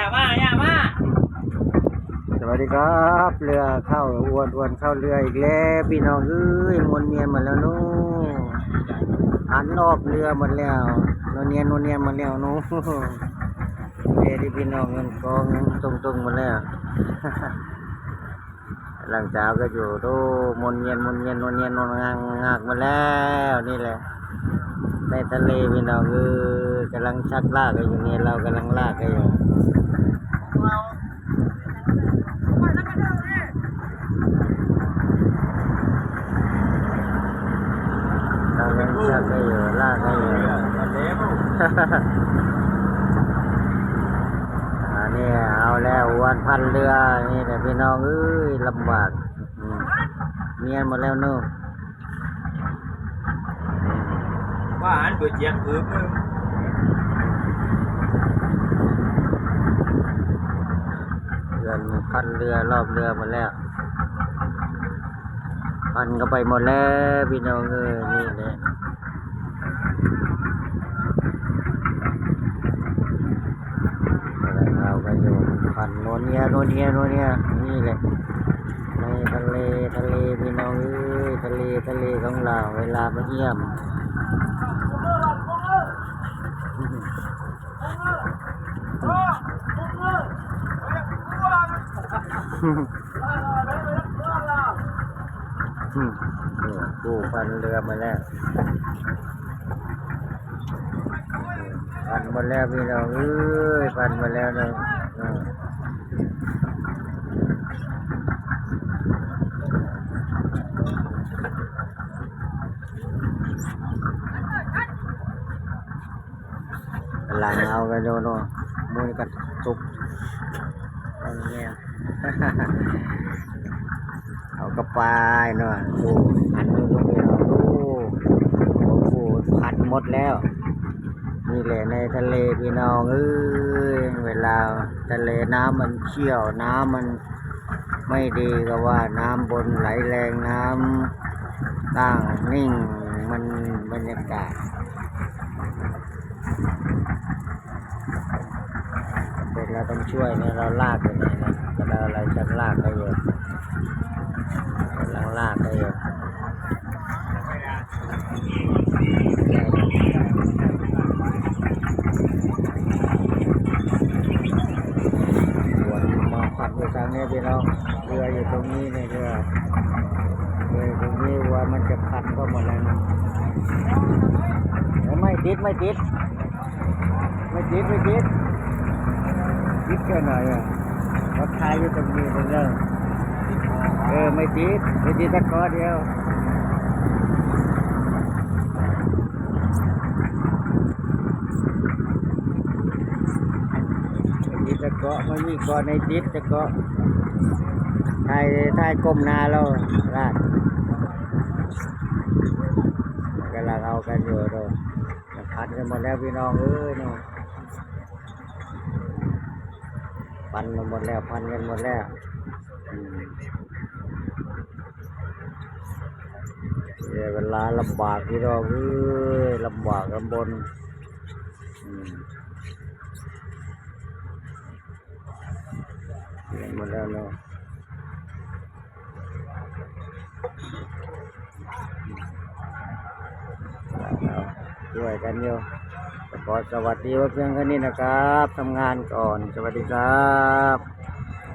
อย่ามาอย่ามาสวัสดีครับเรือเข้าอวนอวนเข้าเรืออีกแล้วพี่น้องเอ้ยมวนเมียนมาแล้วนู้หันรอบเรือหมดแล้วนวลเนียนนวลเนียนหมาแล้วนู้เอ้ที่พี่น้องเงินกองตรงตรงหมาแล้วหลังจากก็อยู่ตู้มนเย็นมนเย็นนวลเนียนนวลงางงากมาแล้วนี่แหละในทะเลพี่น้องเออกำลังชักลากกันอยู่นี่เรากำลังลากกันอยู่ เรายังชักได้อยู่ลากได้อยู่เล็บอันนี้เอาแล้วอวนพันเรือนี่แต่พี่น้องเอ้ยลำบากเมียนหมดแล้วนู่นว่าหันเปิดเจียงคือมึงเรือนพันเรือรอบเรือหมดแล้ว พันก็ไปหมดแล้วพี่น้องเอ้ยนี่แหละเราก็อยู่พันโนนเนียโนนเนียโนนเนียนี่แหละในทะเลทะเลพี่น้องเอ้ยทะเลทะเลของเราเวลามาเยี่ยม อืมนี่กู้พันเรือมาแล้วพันมาแล้วพี่น้องเอ้ยพันมาแล้วเนาะอืมกำลังเอากันดูเนมือกันตุกเอันเนี้ย เอากระปเนาะดูหันดูดูพี่น้องดูโอ้โหพันหมดแล้วนี่แหละในทะเลพี่น้องเอ้ยเวลาทะเลน้ำมันเชี่ยวน้ำมันไม่ดีก็ว่าน้ำบนไหลแรงน้ำล่างนิ่งมันบรรยากาศเป็นเราต้องช่วยเนี่ยเราลากอยู่เนี่ยนะเราอะไรชักลากได้เยอะำลังลากได้เยอะวนมาพัดอยู่ทางนี้พี่น้องเรืออยู่ตรงนี้เนี่ยเรือเรือตรงนี้วัวมันจะพันก็หมดแล้วนะไม่ติดไม่ติด ไม่ติดไม่ติดติดแค่ไหนอะรถท้ายอยู่ตรงนี้ตรงนี้ เออ ไม่ติดไม่ติดตะกอเดียวไม่ติดตะเกาะไม่มีเกาะในติดตะเกาะท้ายท้ายก้มนาแล้วลาดกำลังเอากันอยู่เด้อพันกันหมดแล้วพี่น้องเอ้ยนาะพันกันหมดแล้วพันกันหมดแล้วอืม เดี๋ยวเวลาลำบากที่เราเอ้ยลำบากลำบนเรียนหมดแล้วเนาะช่วยกันอยู่ขอสวัสดีไว้เพียงแค่นี้นะครับทำงานก่อน สวัสดีครับ